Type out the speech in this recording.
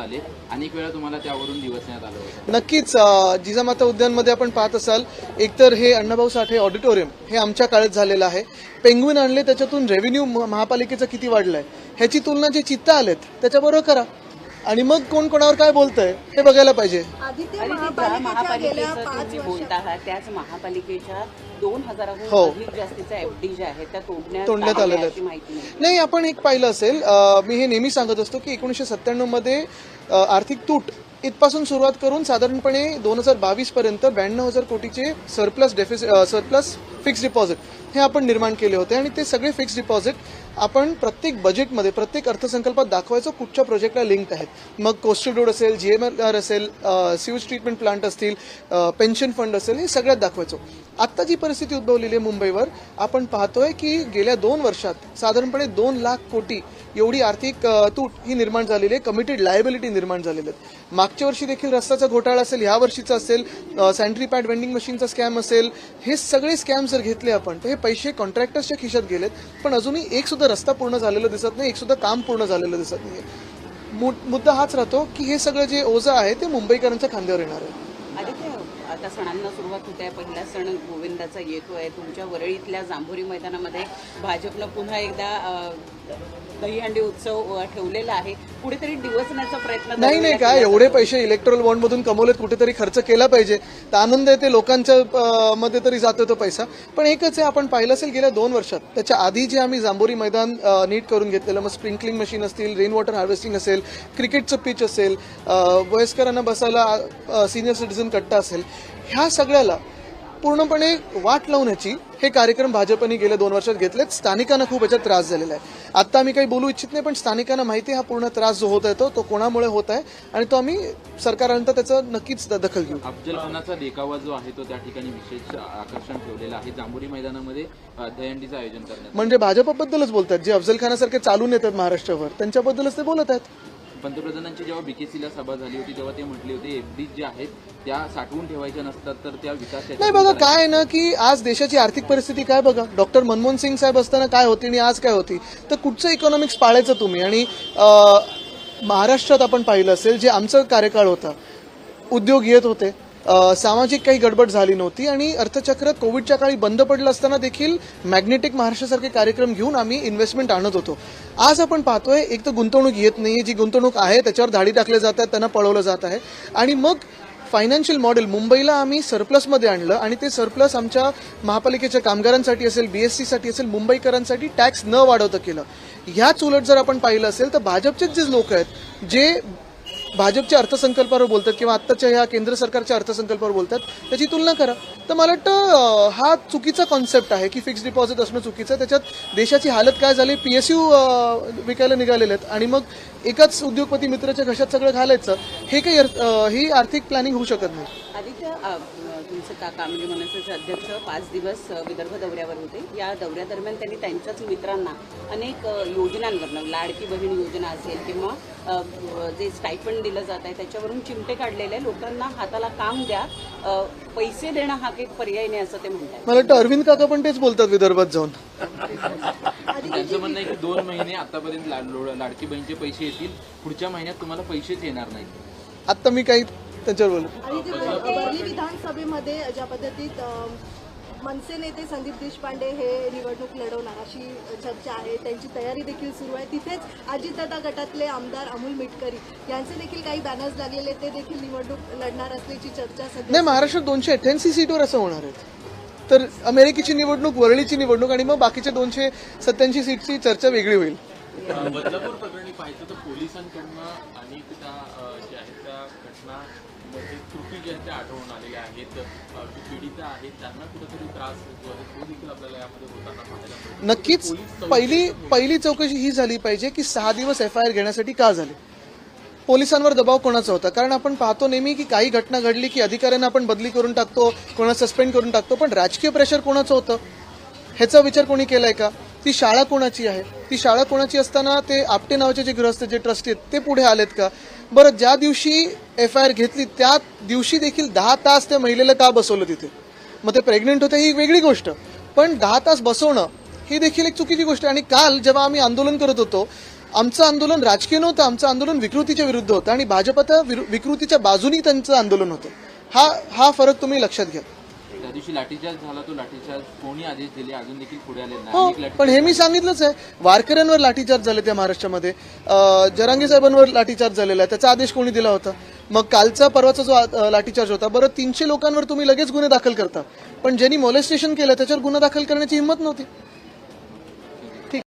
आले. अनेक वेळा तुम्हाला त्यावरून दिवसण्यात आलं होतं. नक्कीच जिजामाता उद्यानमध्ये आपण पाहत असाल एकतर हे अण्णाभाऊ साठे ऑडिटोरियम हे आमच्या काळात झालेलं आहे. पेंग्विन आणले त्याच्यातून रेव्हेन्यू महापालिकेचं किती वाढलंय ह्याची तुलना जे चित्त आलेत त्याच्याबरोबर करा. आणि मग कोण कोणावर काय बोलतंय हे बघायला पाहिजे. महापालिकेच्या दोन हो. हजाराहून अधिक जास्तीच्या एफडी ज्या आहेत त्या तोडण्यात आलेल्या नाही आपण एक पाहिलं असेल मी हे नेहमी सांगत असतो की एकोणीसशे सत्त्याण्णवमध्ये आर्थिक तूट इथपासून सुरुवात करून साधारणपणे दोन हजार बावीस पर्यंत ब्याण्णव हजार कोटीचे surplus deficit surplus fix deposit हे आपण निर्माण केले होते आणि ते सगळे फिक्स डिपॉझिट आपण प्रत्येक बजेटमध्ये प्रत्येक अर्थसंकल्पात दाखवायचं कुठच्या प्रोजेक्टला लिंक आहेत. मग कोस्टल रोड असेल जी एम आर असेल सिवेज ट्रीटमेंट प्लांट असतील पेन्शन फंड असेल हे सगळ्यात दाखवायचो. आत्ता जी परिस्थिती उद्भवलेली आहे मुंबईवर आपण पाहतोय की गेल्या दोन वर्षात साधारणपणे दोन लाख कोटी एवढी आर्थिक तूट ही निर्माण झालेली आहे कमिटेड लायबिलिटी निर्माण झालेली आहेत. मागच्या वर्षी देखील रस्त्याचा घोटाळा असेल ह्या वर्षीचा असेल सॅनिटरी पॅड वेंडिंग मशीनचा स्कॅम असेल हे सगळे स्कॅम जर घेतले आपण तर हे पैसे कॉन्ट्रॅक्टर्सच्या खिशात गेलेत. पण अजूनही एक सुद्धा रस्ता पूर्ण झालेला दिसत नाही एक सुद्धा काम पूर्ण झालेलं दिसत नाही मु- मुद्दा हाच राहतो की हे सगळं जे ओझं आहे ते मुंबईकरांच्या खांद्यावर येणार आहे. आता सणांना सुरुवात होते आहे पहिला सण गोविंदाचा येतो आहे तुमच्या वरळीतल्या जांभोरी मैदानामध्ये भाजपनं पुन्हा एकदा दहीहंडी उत्सव ठेवलेला आहे. कुठेतरी दिवसण्याचा प्रयत्न नाही नाही काय एवढे पैसे इलेक्ट्रॉल बॉन्ड मधून कमवलेत कुठेतरी खर्च केला पाहिजे. तर आनंद आहे ते लोकांच्या मध्ये तरी जातो तो पैसा. पण एकच आहे आपण पाहिलं असेल गेल्या दोन वर्षात त्याच्या आधी जे आम्ही जांभोरी मैदान नीट करून घेतलेलं मग स्प्रिंकलिंग मशीन असतील रेन वॉटर हार्वेस्टिंग असेल क्रिकेटचं पिच असेल वयस्करांना बसायला सिनियर सिटीझन कट्टा असेल ह्या सगळ्याला पूर्णपणे वाट लावण्याची हे कार्यक्रम भाजपने गेल्या दोन वर्षात घेतलेत. स्थानिकांना खूप याच्यात त्रास झालेला आहे. आता आम्ही काही बोलू इच्छित नाही पण स्थानिकांना माहिती हा पूर्ण त्रास जो होत आहे तो तो कोणामुळे होत आहे आणि तो आम्ही सरकारानंतर त्याचं नक्कीच दखल घेऊ. अफजल खानाचा देखावा जो आहे तो त्या ठिकाणी विशेष आकर्षण ठेवलेलं आहे. जांभोरी मैदानामध्ये दहीहंडीचं आयोजन करण्यात म्हणजे भाजपबद्दलच बोलतात. जे अफजल खानासारखे चालून येतात महाराष्ट्रावर त्यांच्याबद्दलच ते बोलत आहेत. पंतप्रधानांची जेव्हा बीकेसीला सभा झाली होती तेव्हा ते म्हटले होते एफडी ज्या आहेत त्या साठवून ठेवायच्या नसतात तर त्या विकास नाही बघा काय आहे ना की आज देशाची आर्थिक परिस्थिती काय बघा? डॉक्टर मनमोहन सिंग साहेब असताना काय होती आणि आज काय होती? तर कुठचं इकॉनॉमिक्स पाळायचं तुम्ही? आणि महाराष्ट्रात आपण पाहिलं असेल जे आमचं कार्यकाळ होता उद्योग येत होते. सामाजिक काही गडबड झाली नव्हती आणि अर्थचक्र कोविडच्या काळी बंद पडलं असताना देखील मॅग्नेटिक महाराष्ट्रासारखे कार्यक्रम घेऊन आम्ही इन्व्हेस्टमेंट आणत होतो. आज आपण पाहतोय एक तर गुंतवणूक येत नाही जी गुंतवणूक आहे त्याच्यावर धाडी टाकले जात आहेत त्यांना पळवलं जात आहे. आणि मग फायनान्शियल मॉडेल मुंबईला आम्ही सरप्लसमध्ये आणलं आणि ते सरप्लस आमच्या महापालिकेच्या कामगारांसाठी असेल बीएससी साठी असेल मुंबईकरांसाठी टॅक्स न वाढवता केलं. ह्याच उलट जर आपण पाहिलं असेल तर भाजपचेच जे लोक आहेत जे भाजपच्या अर्थसंकल्पावर बोलतात किंवा आत्ताच्या ह्या केंद्र सरकारच्या अर्थसंकल्पावर बोलतात त्याची तुलना करा. तर मला वाटतं हा चुकीचा कॉन्सेप्ट आहे की फिक्स डिपॉझिट असणं चुकीचं त्याच्यात देशाची हालत काय झाली? पी एस यू विकायला निघालेले आहेत. आणि मग एकाच उद्योगपती मित्राच्या घशात सगळं घालायचं हे काही अर्थ- ही आर्थिक प्लॅनिंग होऊ शकत नाही. आदित्य तुमचे काका म्हणजे मनसेचे अध्यक्ष पाच दिवस विदर्भ दौऱ्यावर होते. या दौऱ्यादरम्यान त्यांनी त्यांच्याच मित्रांना अनेक योजनांवरनं लाडकी बहीण योजना असेल किंवा जे स्टायपंड दिलं जात आहे त्याच्यावरून चिमटे काढलेले. लोकांना हाताला काम द्या पैसे देणं हा काही पर्याय नाही असं ते म्हणतात मला वाटतं अरविंद काका पण तेच बोलतात विदर्भात जाऊन. त्यांचं म्हणणं आहे की दोन महिने आतापर्यंत लाडकी बहिणीचे पैसे येतील. पुढच्या महिन्यात तुम्हाला पैसेच येणार नाहीत. आत्ता मी काही त्याच्यावर वरली विधानसभेमध्ये ज्या पद्धतीत मनसे नेते संदीप देशपांडे हे निवडणूक लढवणार अशी चर्चा आहे त्यांची तयारी देखील सुरू आहे. तिथेच अजितदादा गटातले आमदार अमोल मिटकरी यांचे देखील काही बॅनर्स लागलेले ते देखील निवडणूक लढणार असल्याची चर्चा नाही महाराष्ट्रात दोनशे अठ्ठ्याऐंशी सीटवर असं होणार आहेत तर अमेरिकेची निवडणूक वरळीची निवडणूक आणि मग बाकीच्या दोनशे सत्याऐंशी सीटची चर्चा वेगळी होईल. बदलापूर प्रकरणी पाहिजे तर पोलिसांकडनं ज्या आहेत त्या घटनामध्ये त्रुटी ज्या त्या आढळून आलेल्या आहेत. पीडित आहेत त्यांना कुठेतरी त्रास आहे तो देखील आपल्याला यामध्ये होताना पाहायला नक्कीच पहिली पहिली चौकशी ही झाली पाहिजे की सहा दिवस एफ आय आर घेण्यासाठी का झाले? पोलिसांवर दबाव कोणाचा होता? कारण आपण पाहतो नेहमी की काही घटना घडली की अधिकाऱ्यांना आपण बदली करून टाकतो कोणा सस्पेंड करून टाकतो पण राजकीय प्रेशर कोणाचं होतं? ह्याचा विचार कोणी केलाय का? ती शाळा कोणाची आहे? ती शाळा कोणाची असताना ते आपटे नावाचे जे गृहस्थ जे ट्रस्टी आहेत ते पुढे आलेत का? बरं ज्या दिवशी एफ आय आर घेतली त्या दिवशी देखील दहा तास त्या महिलेला का बसवलं तिथे? मग ते प्रेग्नेंट होते ही वेगळी गोष्ट. पण दहा तास बसवणं ही देखील एक चुकीची गोष्ट आहे. आणि काल जेव्हा आम्ही आंदोलन करत होतो आमचं आंदोलन राजकीय नव्हतं आमचं आंदोलन विकृतीच्या विरुद्ध होतं. आणि भाजप विरु- विकृतीच्या बाजूनी त्यांचं आंदोलन होतं. हा हा फरक तुम्ही लक्षात घ्या. दिवशी लाठीचार्ज झाला तो लाठीचार्ज कोणी आदेश दिले अजून देखील पुढे आले नाही. हो पण हे मी सांगितलंच आहे. वारकऱ्यांवर लाठीचार्ज झाले त्या महाराष्ट्रामध्ये. जरांगे साहेबांवर लाठीचार्ज झालेला आहे. त्याचा आदेश कोणी दिला होता? मग कालचा परवाचा जो लाठीचार्ज होता बरं तीनशे लोकांवर तुम्ही लगेच गुन्हे दाखल करता. पण ज्यांनी मोलेस्टेशन केलं त्याच्यावर गुन्हा दाखल करण्याची हिंमत नव्हती.